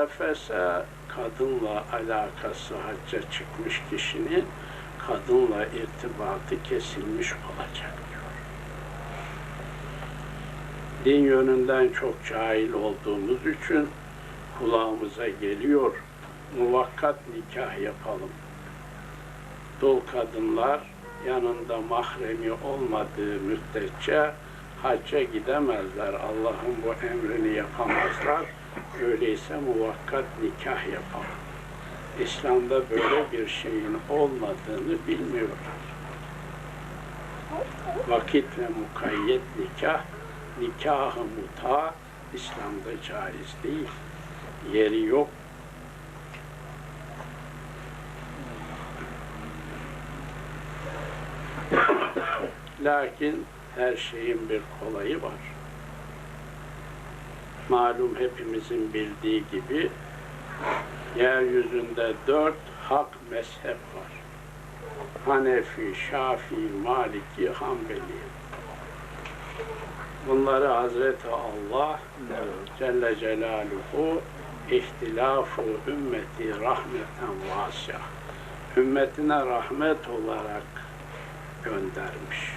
rafese kadınla alakası hacca çıkmış kişinin kadınla irtibatı kesilmiş olacak diyor. Din yönünden çok cahil olduğumuz için kulağımıza geliyor. Muvakkat nikah yapalım. Dul kadınlar yanında mahremi olmadığı müddetçe hacca gidemezler. Allah'ın bu emrini yapamazlar. Öyleyse muvakkat nikah yapalım. İslam'da böyle bir şeyin olmadığını bilmiyorlar. Vakitle mukayyet nikah, nikahı muta İslam'da caiz değil. Yeri yok. Lakin her şeyin bir kolayı var. Malum hepimizin bildiği gibi yeryüzünde dört hak mezhep var. Hanefi, Şafii, Maliki, Hanbeli. Bunları Hazreti Allah Celle Celaluhu ihtilafu ümmeti rahmeten vasya. Ümmetine rahmet olarak göndermiş.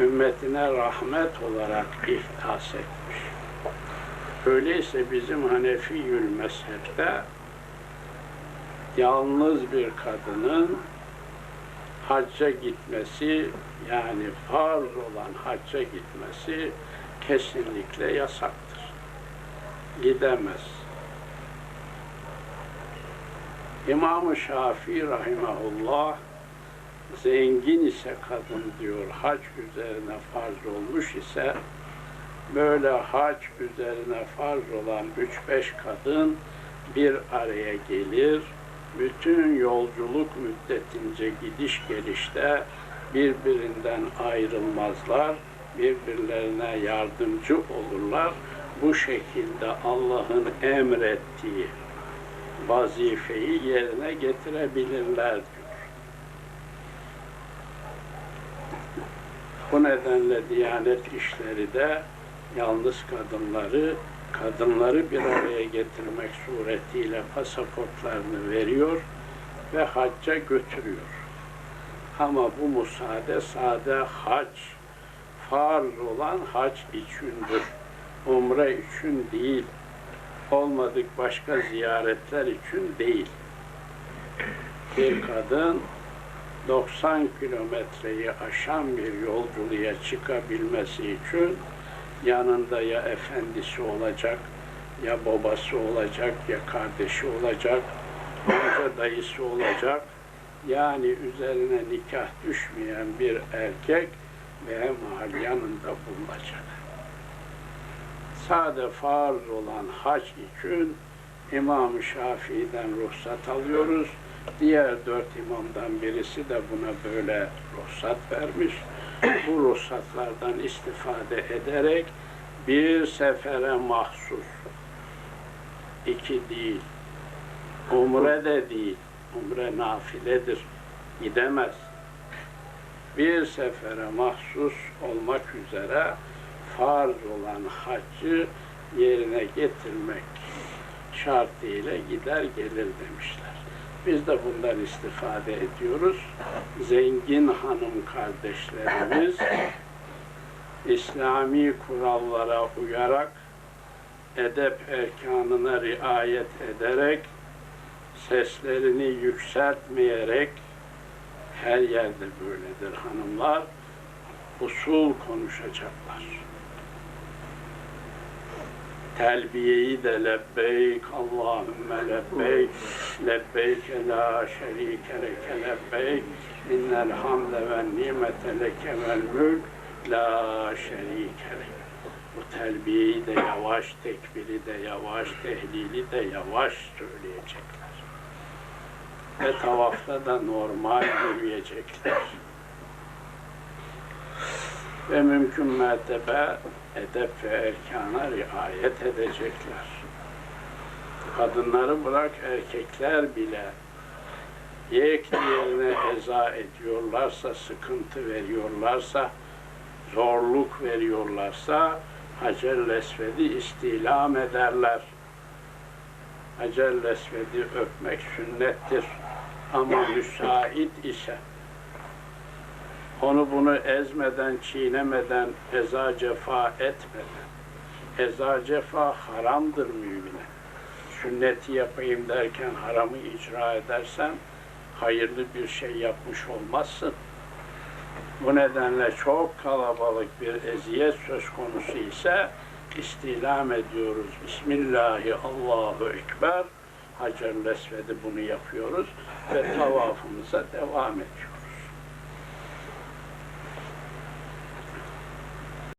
Ümmetine rahmet olarak ihtas etmiş. Öyleyse bizim Hanefiyül mezhepte yalnız bir kadının hacca gitmesi yani farz olan hacca gitmesi kesinlikle yasaktır. Gidemez. İmam-ı Şafii rahimahullah zengin ise kadın diyor hac üzerine farz olmuş ise böyle hac üzerine farz olan üç beş kadın bir araya gelir bütün yolculuk müddetince gidiş gelişte birbirinden ayrılmazlar, birbirlerine yardımcı olurlar. Bu şekilde Allah'ın emrettiği vazifeyi yerine getirebilirler diyor. Bu nedenle Diyanet işleri de yalnız kadınları kadınları bir araya getirmek suretiyle pasaportlarını veriyor ve hacca götürüyor. Ama bu müsaade sade hac, farz olan hac içindir. Umre için değil, olmadık başka ziyaretler için değil. Bir kadın 90 kilometreyi aşan bir yolculuğa çıkabilmesi için yanında ya efendisi olacak, ya babası olacak, ya kardeşi olacak, amca dayısı olacak. Yani üzerine nikah düşmeyen bir erkek ve mahal yanında bulunacak. Sade farz olan hac için İmam-ı Şafii'den ruhsat alıyoruz. Diğer dört imamdan birisi de buna böyle ruhsat vermiş. Bu ruhsatlardan istifade ederek bir sefere mahsus, iki değil, umre de değil, umre nafiledir, gidemez. Bir sefere mahsus olmak üzere farz olan haccı yerine getirmek şartıyla gider gelir demişler. Biz de bundan istifade ediyoruz. Zengin hanım kardeşlerimiz İslami kurallara uyarak edep erkanına riayet ederek seslerini yükseltmeyerek her yerde böyledir hanımlar usul konuşacaklar. Telbiyeyi de lebbeyk, Allahümme lebbeyk, lebbeyk la şerike leke lebbeyk, innel hamde ve nimete leke vel mülk, la şerike lek. Bu telbiyeyi de yavaş, tekbiri de yavaş, tehlili de yavaş söyleyecekler. Ve tavafta da normal yürüyecekler. Ve mümkün mertebe edep ve erkana riayet edecekler. Kadınları bırak erkekler bile yek diğerine eza ediyorlarsa, sıkıntı veriyorlarsa, zorluk veriyorlarsa Hacer Lesved'i istilam ederler. Hacer Esved'i öpmek sünnettir. Ama müsait ise onu bunu ezmeden, çiğnemeden, eza cefa etmeden, eza cefa haramdır mümine. Sünneti yapayım derken haramı icra edersen hayırlı bir şey yapmış olmazsın. Bu nedenle çok kalabalık bir eziyet söz konusu ise istilam ediyoruz. Bismillahi Allahu Ekber. Esved'i bunu yapıyoruz ve tavafımıza devam ediyoruz.